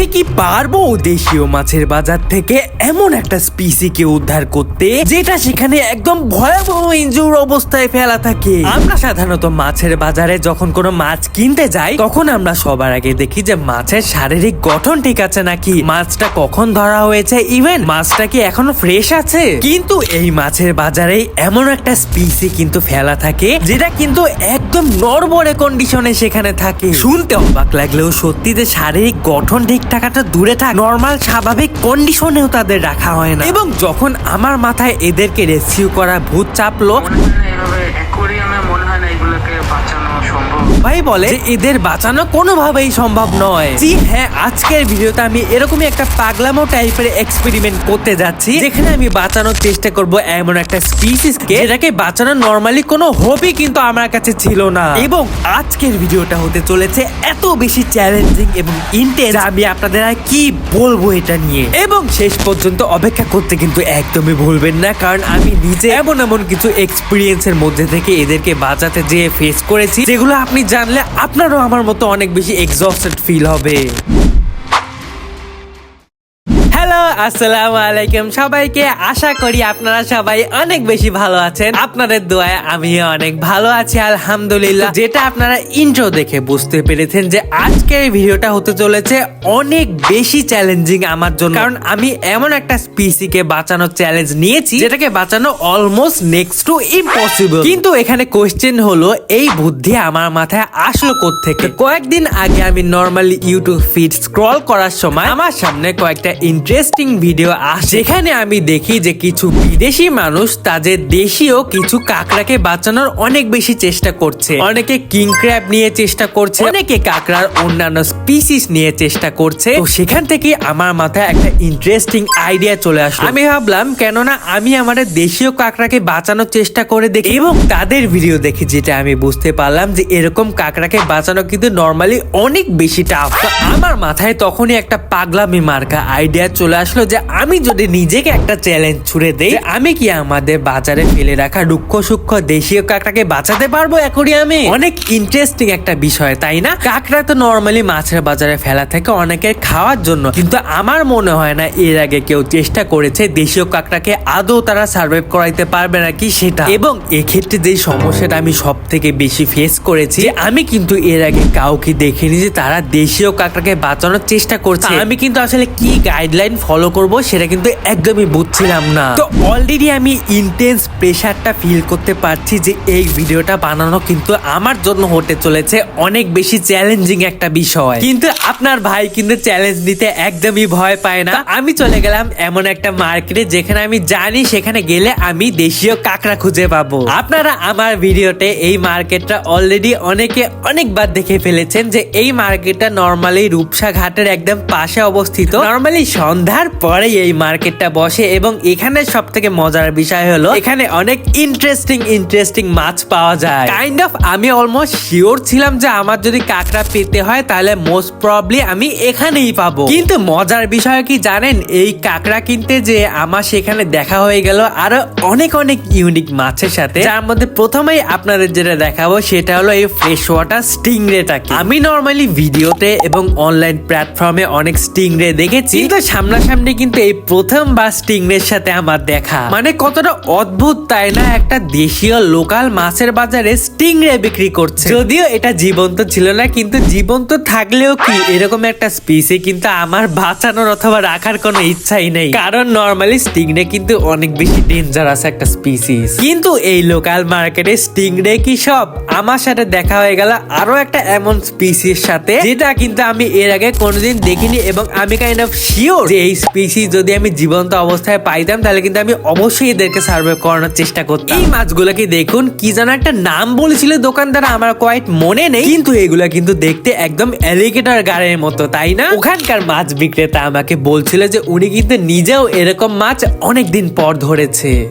আমি কি পারব দেশীয় মাছের বাজার থেকে এমন একটা স্পিসিকে উদ্ধার করতে, যেটা সেখানে একদম ভয়াবহ ইঞ্জুর অবস্থায় ফেলা থাকে? আমরা সাধারণত মাছের বাজারে যখন কোনো মাছ কিনতে যাই, তখন আমরা সবার আগে দেখি যে মাছের শারীরিক গঠন ঠিক আছে নাকি? মাছটা কখন ধরা হয়েছে? ইভেন মাছটা কি এখনও ফ্রেশ আছে? কিন্তু এই মাছের বাজারে এমন একটা স্পিসি কিন্তু ফেলা থাকে, যেটা কিন্তু একদম নড়বড়ে কন্ডিশনে সেখানে থাকে। শুনতে অবাক লাগলেও সত্যি যে শারীরিক গঠন ঠিক থাকাটা দূরে থাক। নর্মাল স্বাভাবিক কন্ডিশনেও তাদের রাখা হয় না। এবং যখন আমার মাথায় এদেরকে রেস্কিউ করা ভূত চাপলো মনে হয় না মনে হয় এগুলোকে বাঁচানো ভাই বলে এদের বাঁচানো কোনোভাবেই সম্ভব নয়। জি হ্যাঁ আজকের ভিডিওতে আমি এরকমই একটা পাগলামো টাইপের এক্সপেরিমেন্ট করতে যাচ্ছি, যেখানে আমি বাঁচানোর চেষ্টা করব এমন একটা স্পিসিসকে যেটাকে বাঁচানো নর্মালি কোনো হবি কিন্তু আমার কাছে ছিল না। এবং আজকের ভিডিওটা হতে চলেছে এত বেশি চ্যালেঞ্জিং এবং ইন্টেন্স আমি আপনাদের আর কি বলব এটা নিয়ে। এবং শেষ পর্যন্ত অপেক্ষা করতে কিন্তু একদমই ভুলবেন না, কারণ আমি নিজে এমন এমন কিছু এক্সপিরিয়েন্সের মধ্যে থেকে এদেরকে বাঁচাতে যেয়ে ফেস করেছি যেগুলো আপনি জানলে আপনারও আমার মতো অনেক বেশি এক্সস্টেড ফিল হবে। আসসালামু আলাইকুম। সবাইকে আশা করি আপনারা সবাই অনেক বেশি ভালো আছেন। আপনাদের দোয়ায় আমিও অনেক ভালো আছি, আলহামদুলিল্লাহ। যেটা আপনারা ইন্ট্রো দেখে বুঝতে পেরেছেন যে আজকের ভিডিওটা হতে চলেছে অনেক বেশি চ্যালেঞ্জিং আমার জন্য। কারণ আমি এমন একটা স্পিসিকে বাঁচানোর চ্যালেঞ্জ নিয়েছি, যেটাকে বাঁচানো অলমোস্ট নেক্সট টু ইম্পসিবল কিন্তু এখানে কোশ্চেন হলো, এই বুদ্ধি আমার মাথায় আসলো থেকে কয়েকদিন আগে আমি নর্মালি ইউটিউব ফিড স্ক্রল করার সময় আমার সামনে কয়েকটা ইন্টারেস্টিং ভিডিও আসে। যেখানে আমি দেখি যে কিছু বিদেশি মানুষ তাদের দেশীয় কিছু কাকড়াকে বাঁচানোর অনেক বেশি চেষ্টা করছে। অনেকে কিং ক্র্যাব নিয়ে চেষ্টা করছে। অনেকে কাকড়ার অন্যান্য স্পিসিস নিয়ে চেষ্টা করছে। তো সেখান থেকে আমার মাথায় একটা ইন্টারেস্টিং আইডিয়া চলে আসলো। আমি ভাবলাম, কেননা আমি আমাদের দেশীয় কাকড়াকে বাঁচানোর চেষ্টা করে দেখি এবং তাদের ভিডিও দেখে যেটা আমি বুঝতে পারলাম যে এরকম কাকড়াকে বাঁচানো কিন্তু নর্মালি অনেক বেশি টাফ আমার মাথায় তখনই একটা পাগলামি মার্কা আইডিয়া চলে আসলো যে আমি যদি নিজেকে একটা চ্যালেঞ্জ ছুড়ে দেই আমি কি আমাদের বাজারে ফেলে রাখা দুঃখ সূক্ষ্ম দেশীয় কাকড়াকে বাঁচাতে পারব অ্যাকোরিয়ামে? অনেক ইন্টারেস্টিং একটা বিষয় তাই না? কাকড়া তো নর্মালি মাছের বাজারে ফেলা থাকে অনেকের খাওয়ার জন্য কিন্তু আমার মনে হয় না এর আগে কেউ চেষ্টা করেছে দেশীয় কাকড়াকে আদৌ তারা সার্ভাইভ করাইতে পারবে নাকি সেটা। এবং এক্ষেত্রে যে সমস্যাটা আমি সব থেকে বেশি ফেস করেছি আমি কিন্তু এর আগে কাউকে দেখিনি যে তারা দেশীয় কাকড়াকে বাঁচানোর চেষ্টা করছে। আমি কিন্তু আসলে কি গাইডলাইন ফলো করব, সেটা কিন্তু একদমই বুঝছিলাম না। তো অলরেডি আমি ইন্টেন্স প্রেশারটা ফিল করতে পারছি যে এই ভিডিওটা বানানো কিন্তু আমার জন্য হতে চলেছে অনেক বেশি চ্যালেঞ্জিং একটা বিষয়। কিন্তু আপনার ভাই কিন্তু চ্যালেঞ্জ নিতে একদমই ভয় পায় না। আমি চলে গেলাম এমন একটা মার্কেটে যেখানে আমি জানি সেখানে গেলে আমি দেশীয় কাঁকড়া খুঁজে পাবো। আপনারা আমার ভিডিওতে এই মার্কেটটা অলরেডি অনেকে অনেকবার দেখে ফেলেছেন যে এই মার্কেটটা নর্মালি রূপসা ঘাটের একদম পাশে অবস্থিত। নর্মালি সন্ধ্যার পরে এই মার্কেটটা বসে এবং এখানে সব থেকে মজার বিষয় হলো, এখানে অনেক ইন্টারেস্টিং ইন্টারেস্টিং মাছ পাওয়া যায়। কাইন্ড অফ আমি অলমোস্ট শিওর ছিলাম যে আমার যদি কাঁকড়া পেতে হয়, তাহলে মোস্ট প্রবলি আমি এখানেই পাবো। কিন্তু মজার বিষয় কি জানেন, এই কাঁকড়া কিনতে যে আমার সেখানে দেখা হয়ে গেল আরও অনেক অনেক ইউনিক মাছের সাথে। যার মধ্যে প্রথমেই আপনাদের যেটা দেখাবো, সেটা হলো এই ফ্রেশ ওয়াটার স্টিংরেটাকে আমি নর্মালি ভিডিওতে এবং অনলাইন প্ল্যাটফর্মে অনেক স্টিংরে দেখেছি, কিন্তু সামনাসামনি কিন্তু এই প্রথমবার স্টিংরের সাথে আমার দেখা। মানে কতটা অদ্ভুত, তাই না? একটা দেশীয় লোকাল মাছের বাজারে স্টিংরে বিক্রি করছে। যদিও এটা জীবন্ত ছিল না, কিন্তু জীবন্ত থাকলেও কি এরকম একটা স্পিসি কিন্তু আমার বাঁচানোর অথবা রাখার কোনো ইচ্ছাই নেই। কারণ নর্মালি স্টিংরে কিন্তু অনেক বেশি ডেঞ্জারাস একটা স্পিসিস কিন্তু এই লোকাল মার্কেটে স্টিংরে কি সব? আমার সাথে দেখা হয়ে গেল আরও একটা এমন স্পিসির সাথে, যেটা কিন্তু আমি এর আগে কোনোদিন দেখিনি এবং আমি কাইন্ড অফ শিওর যে এই স্পিসি যদি আমি জীবন্ত অবস্থায় পাইতাম, তাহলে কিন্তু আমি অবশ্যই এদেরকে সার্ভে করানোর চেষ্টা করতাম। এই মাছগুলোকে দেখুন, কি যেন একটা নাম বলেছিল দোকানদার আমার কয়েক মনে নেই। কিন্তু এগুলা কিন্তু দেখতে একদম অ্যালিগেটর গাড়ির মতো, তাই না? ওখানকার মাছ বিক্রেতা আমাকে বলছিল যে, উনি কিন্তু নিজেও এরকম মাছ অনেকদিন পর ধরেছে।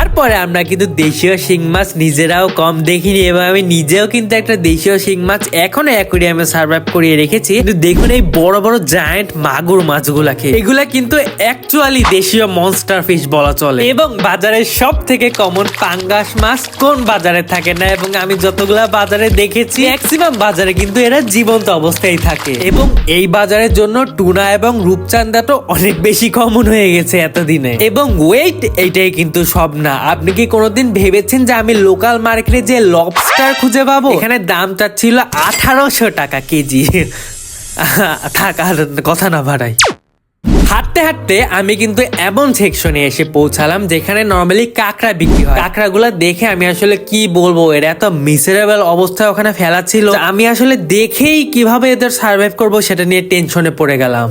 তারপর আমরা কিন্তু দেশীয় শিং মাছ নিজেরাও কম দেখিনি এবং আমি নিজেও কিন্তু একটা দেশীয় শিং মাছ এখনও অ্যাকুরিয়ামে সার্ভাইভ করিয়ে রেখেছি। কিন্তু দেখুন এই বড় বড় জায়ান্ট মাগুর মাছগুলাকে। এগুলা কিন্তু অ্যাকচুয়ালি দেশীয় মনস্টার ফিশ বলা চলে। এবং বাজারের সব থেকে কমন পাঙ্গাস মাছ কোন বাজারে থাকে না এবং আমি যতগুলা বাজারে দেখেছি ম্যাক্সিমাম বাজারে কিন্তু এরা জীবন্ত অবস্থায় থাকে। এবং এই বাজারের জন্য টুনা এবং রূপচান্দা তো অনেক বেশি কমন হয়ে গেছে এতদিনে। এবং ওয়েট এইটাই কিন্তু সব না। আপনি কি কোনোদিন ভেবেছেন যে আমি লোকাল মার্কেটে যে লবস্টার খুঁজে পাবো? এখানে দামটা ছিল আঠারোশো টাকা কেজি। থাক, আর কথা না বাড়াই। হাঁটতে হাঁটতে আমি কিন্তু এমন সেকশনে এসে পৌঁছালাম যেখানে নর্মালি কাঁকড়া বিক্রি হয়। কাঁকড়াগুলো দেখে আমি আসলে কি বলব, এরা এত মিসারেবল অবস্থায় ওখানে ফেলা ছিল আমি আসলে দেখেই কীভাবে এদের সার্ভাইভ করব সেটা নিয়ে টেনশনে পড়ে গেলাম।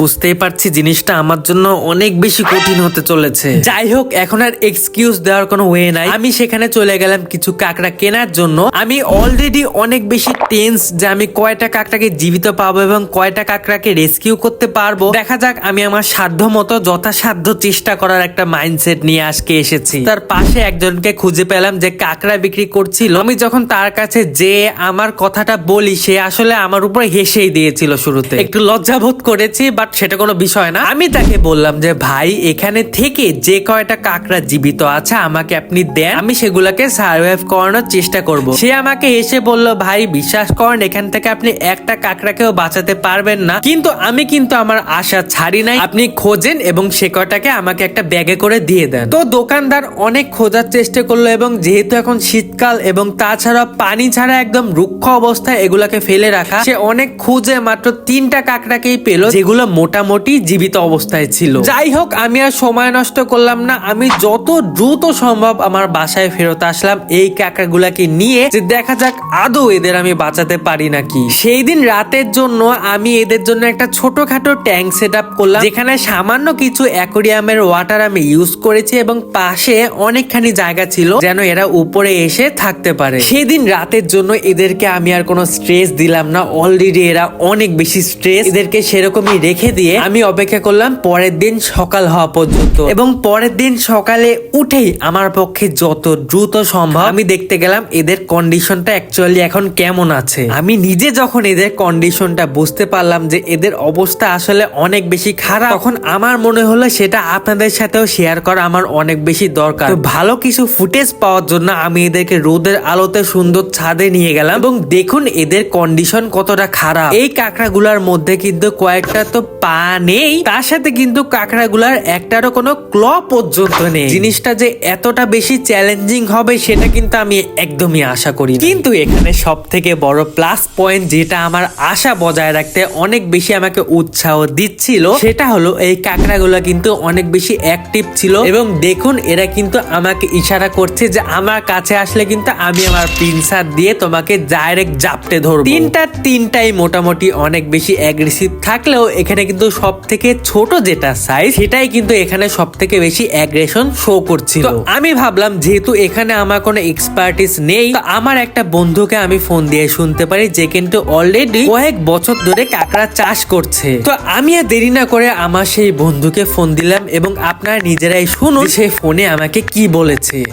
বুঝতেই পারছি জিনিসটা আমার জন্য অনেক বেশি কঠিন হতে চলেছে। যাই হোক, এখন আর এক্সকিউজ দেওয়ার কোনো ওয়ে নাই। আমি সেখানে চলে গেলাম কিছু কাঁকড়া কেনার জন্য। আমি অলরেডি অনেক বেশি টেন্স যে আমি কয়টা কাঁকড়াকে জীবিত পাবো এবং কয়টা কাঁকড়াকে রেস্কিউ করতে পারব। দেখা যাক আমি আমার সাধ্য মতো, যথাসাধ্য চেষ্টা করার একটা মাইন্ডসেট নিয়ে আজকে এসেছি। তার পাশে একজনকে খুঁজে পেলাম যে কাঁকড়া বিক্রি করছিল। আমি যখন তার কাছে যে আমার কথাটা বলি, সে আসলে আমার উপরে হেসেই দিয়েছিল শুরুতে। একটু লজ্জাবোধ করেছি বাট সেটা কোনো বিষয় না। আমি তাকে বললাম যে, ভাই, এখানে থেকে যে কয়টা কাঁকড়া জীবিত আছে, আমাকে আপনি দেন। আমি সেগুলোকে সার্ভাইভ করানোর চেষ্টা করব। সে আমাকে এসে বলল, ভাই, বিশ্বাস করেন, এখান থেকে আপনি একটা কাঁকড়াকেও বাঁচাতে পারবেন না। কিন্তু আমি কিন্তু আমার আশা ছাড়ি নাই, আপনি খোঁজেন এবং সে কয়টাকে আমাকে একটা ব্যাগে করে দিয়ে দেন। তো দোকানদার অনেক খোঁজার চেষ্টা করল এবং যেহেতু এখন শীতকাল এবং তাছাড়া পানি ছাড়া একদম রুক্ষ অবস্থায় এগুলাকে ফেলে রাখা, সে অনেক খুঁজে মাত্র তিনটা কাঁকড়াকেই পেল যেগুলো মোটামুটি জীবিত অবস্থায় ছিল। যাই হোক, আমি আর সময় নষ্ট করলাম না। আমি যত দ্রুত সম্ভব আমার বাসায় ফেরত আসলাম এই কাঁকড়াগুলাকে নিয়ে যে দেখা যাক আদৌ এদের আমি বাঁচাতে পারি নাকি। সেই দিন রাতের জন্য আমি এদের জন্য একটা ছোটখাটো ট্যাঙ্ক সেট আপ করলাম। যেখানে সামান্য কিছু অ্যাকোরিয়ামের ওয়াটার আমি ইউজ করেছি এবং পাশে অনেকখানি জায়গা ছিল যেন এরা উপরে এসে থাকতে পারে। সেদিন রাতের জন্য এদেরকে আমি আর কোনো স্ট্রেস দিলাম না। অলরেডি এরা অনেক বেশি স্ট্রেস। এদেরকে সেরকমই রেখে দিয়ে আমি অপেক্ষা করলাম পরের দিন সকাল হওয়া পর্যন্ত। এবং পরের দিন সকালে উঠেই আমার পক্ষে যত দ্রুত সম্ভব আমি দেখতে গেলাম এদের কন্ডিশনটা অ্যাকচুয়ালি এখন কেমন আছে। আমি নিজে যখন এদের কন্ডিশনটা বুঝতে পারলাম যে এদের অবস্থা আসলে অনেক বেশি খারাপ। তখন আমার মনে হলো সেটা আপনাদের সাথেও শেয়ার করা আমার অনেক বেশি দরকার। তো ভালো কিছু ফুটেজ পাওয়ার জন্য আমি এদেরকে রোদের আলোতে সুন্দর ছাদে নিয়ে গেলাম এবং দেখুন এদের কন্ডিশন কতটা খারাপ। এই কাঁকড়াগুলার মধ্যে কিন্তু কয়েকটা তো পা নেই তার সাথে কিন্তু কাঁকড়াগুলার একটারও কোনো ক্ল পর্যন্ত নেই। জিনিসটা যে এতটা বেশি চ্যালেঞ্জিং হবে সেটা কিন্তু আমি একদমই আশা করি কিন্তু এখানে সব থেকে বড় প্লাস পয়েন্ট যেটা আমার আশা বজায় রাখতে অনেক বেশি আমাকে উৎসাহ দিচ্ছিল সেটা হলো, এই কাঁকড়াগুলো কিন্তু অনেক বেশি অ্যাক্টিভ ছিল এবং দেখুন, এরা কিন্তু আমাকে ইশারা করছে যে আমার কাছে আসলে কিন্তু আমি আমার পিনসার দিয়ে তোমাকে ডাইরেক্ট জাপটে ধরবো। তিনটা তিনটাই মোটামুটি অনেক বেশি অ্যাগ্রেসিভ থাকলেও এখানে কিন্তু সব থেকে ছোট যেটা সাইজ সেটাই কিন্তু এখানে সব থেকে বেশি অ্যাগ্রেশন শো করছিল। আমি ভাবলাম, যেহেতু এখানে আমার কোনো এক্সপার্টিস নেই আমার একটা বন্ধুকে আমি ফোন দিয়ে শুনতে পারি, যে কিন্তু অলরেডি কয়েক বছর ধরে কাঁকড়া চাষ করছে। তো আমি আর দেরি না করে আমার সেই বন্ধুকে ফোন দিলাম এবং আপনারা নিজেরাই শুনুন সে ফোনে আমাকে কি বলেছে।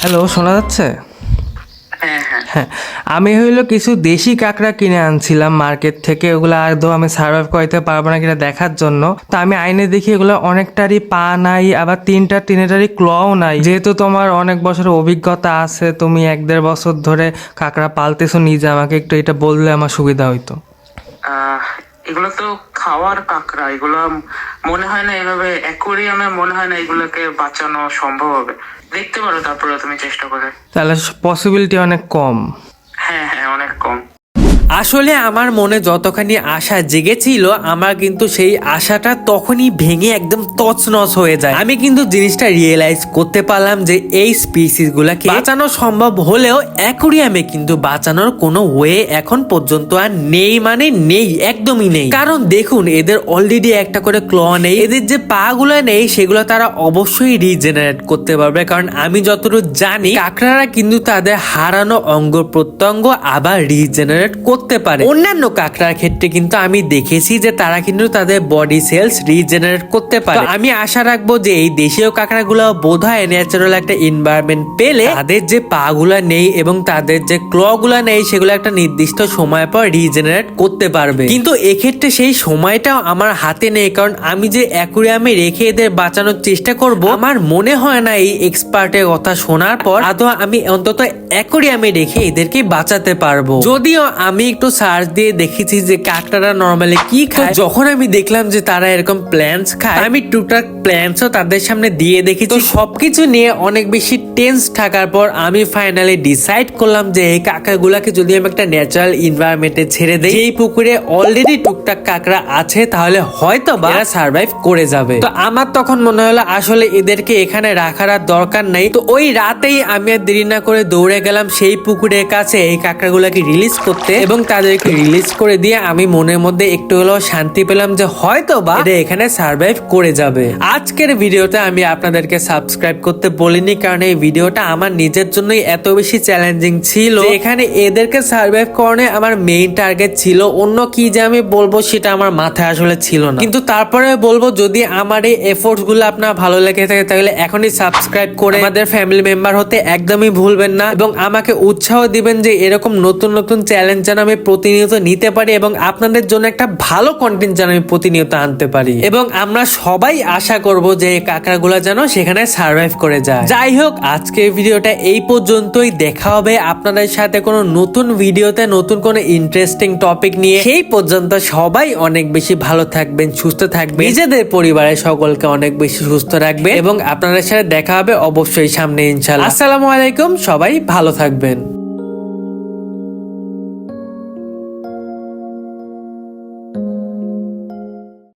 হ্যালো শোনা যাচ্ছে? হ্যাঁ হ্যাঁ। হ্যাঁ আমি হইল কিছু দেশি কাঁকড়া কিনে আনছিলাম মার্কেট থেকে ওগুলো আর দো আমি সার্ভাইভ করতে পারব না কিনা দেখার জন্য। তো আমি আইনে দেখি এগুলো অনেকটারই পা নাই আবার তিনটা তিনটারই ক্লও নাই। যেহেতু তোমার অনেক বছরের অভিজ্ঞতা আছে তুমি এক দেড় বছর ধরে কাঁকড়া পালতেছো নিজে আমাকে একটু এটা বললে আমার সুবিধা হইতো। এগুলো তো খাওয়ার কাঁকড়া এগুলো মনে হয় না এভাবে অ্যাকোরিয়ামে মনে হয় না এগুলোকে বাঁচানো সম্ভব হবে। দেখতে পারো তারপরে তুমি চেষ্টা করে। তাহলে পসিবিলিটি অনেক কম। হ্যাঁ হ্যাঁ অনেক কম। আসলে আমার মনে যতখানি আশা জেগেছিল, আমার কিন্তু সেই আশাটা তখনই ভেঙে একদম তছনছ হয়ে যায়। আমি কিন্তু জিনিসটা রিয়েলাইজ করতে পারলাম যে এই স্পিসিস গুলাকে বাঁচানো সম্ভব হলেও অ্যাকুরিয়ামে কিন্তু বাঁচানোর কোনো ওয়ে এখন পর্যন্ত আর নেই মানে নেই, একদমই নেই। কারণ দেখুন, এদের অলরেডি একটা করে ক্ল নেই, এদের যে পা গুলো নেই, সেগুলো তারা অবশ্যই রিজেনারেট করতে পারবে। কারণ আমি যতটুকু জানি, কাঁকড়ারা কিন্তু তাদের হারানো অঙ্গ প্রত্যঙ্গ আবার রিজেনারেট করতে পারে। অন্যান্য কাঁকড়ার ক্ষেত্রে কিন্তু আমি দেখেছি যে তারা কিন্তু তাদের বডি সেলস রিজেনারেট করতে পারে। আমি আশা রাখব যে এই দেশীয় কাঁকড়াগুলো বোধ হয় ন্যাচারাল একটা এনভায়রনমেন্ট পেলে তাদের যে পা গুলা নেই এবং তাদের যে ক্লগুলা নেই সেগুলো একটা নির্দিষ্ট সময় পর রিজেনারেট করতে পারবে। কিন্তু এক্ষেত্রে সেই সময়টাও আমার হাতে নেই, কারণ আমি যে অ্যাকুরিয়ামে রেখে এদের বাঁচানোর চেষ্টা করব, আমার মনে হয় না এই এক্সপার্টের কথা শোনার পর আদৌ আমি অন্তত অ্যাকুরিয়ামে রেখে এদেরকে বাঁচাতে পারব। যদিও আমি একটু সার্চ দিয়ে দেখেছি যে কাকটারা নর্মালি কি খায়। যখন আমি দেখলাম যে তারা এরকম প্ল্যান্টস খায় আমি টুকটাক প্ল্যান্টসও তাদের সামনে দিয়ে দেখেছি। তো সবকিছু নিয়ে অনেক বেশি টেন্স থাকার পর আমি ফাইনালি ডিসাইড করলাম যে এই কাঁকড়াগুলাকে যদি আমি একটা ন্যাচারাল এনভায়রনমেন্টে ছেড়ে দেই এই পুকুরে অলরেডি টুকটাক কাঁকড়া আছে তাহলে হয়তো বা এরা সার্ভাইভ করে যাবে। তো আমার তখন মনে হলো আসলে এদেরকে এখানে রাখার আর দরকার নেই। তো ওই রাতেই আমি আর দেরি না করে দৌড়ে গেলাম সেই পুকুরের কাছে এই কাঁকড়াগুলোকে রিলিজ করতে। এবং তাদেরকে রিলিজ করে দিয়ে আমি মনের মধ্যে একটু হলেও শান্তি পেলাম যে হয়তো বা এরা এখানে সার্ভাইভ করে যাবে। আজকের ভিডিওতে আমি আপনাদেরকে সাবস্ক্রাইব করতে বলিনি কারণ এই ভিডিওটা আমার নিজের জন্যই এত বেশি চ্যালেঞ্জিং ছিল এখানে এদেরকে সার্ভাইভ করানো আমার মেইন টার্গেট ছিল। অন্য কি যে আমি বলব সেটা আমার মাথায় আসলে ছিল না। কিন্তু তারপরে বলব, যদি আমার এই এফোর্টসগুলো আপনার ভালো লেগে থাকে, তাহলে এখনই সাবস্ক্রাইব করে আমাদের ফ্যামিলি মেম্বার হতে একদমই ভুলবেন না এবং আমাকে উৎসাহ দিবেন যে এরকম নতুন নতুন চ্যালেঞ্জ যেন আমি প্রতিনিয়ত নিতে পারি এবং আপনাদের জন্য একটা ভালো কন্টেন্ট যেন আমি প্রতিনিয়ত আনতে পারি। এবং আমরা সবাই আশা করব যে এই কাঁকড়াগুলো যেন সেখানে সার্ভাইভ করে যায়। যাই হোক, আজকের ভিডিওটা এই পর্যন্তই। দেখা হবে আপনাদের সাথে কোনো নতুন ভিডিওতে, নতুন কোনো ইন্টারেস্টিং টপিক নিয়ে। সেই পর্যন্ত সবাই অনেক বেশি ভালো থাকবেন, সুস্থ থাকবেন। নিজেদের পরিবারের সকলকে অনেক বেশি সুস্থ রাখবেন। এবং আপনাদের সাথে দেখা হবে অবশ্যই সামনে ইনশাল্লাহ আসসালামু আলাইকুম, সবাই ভালো থাকবেন।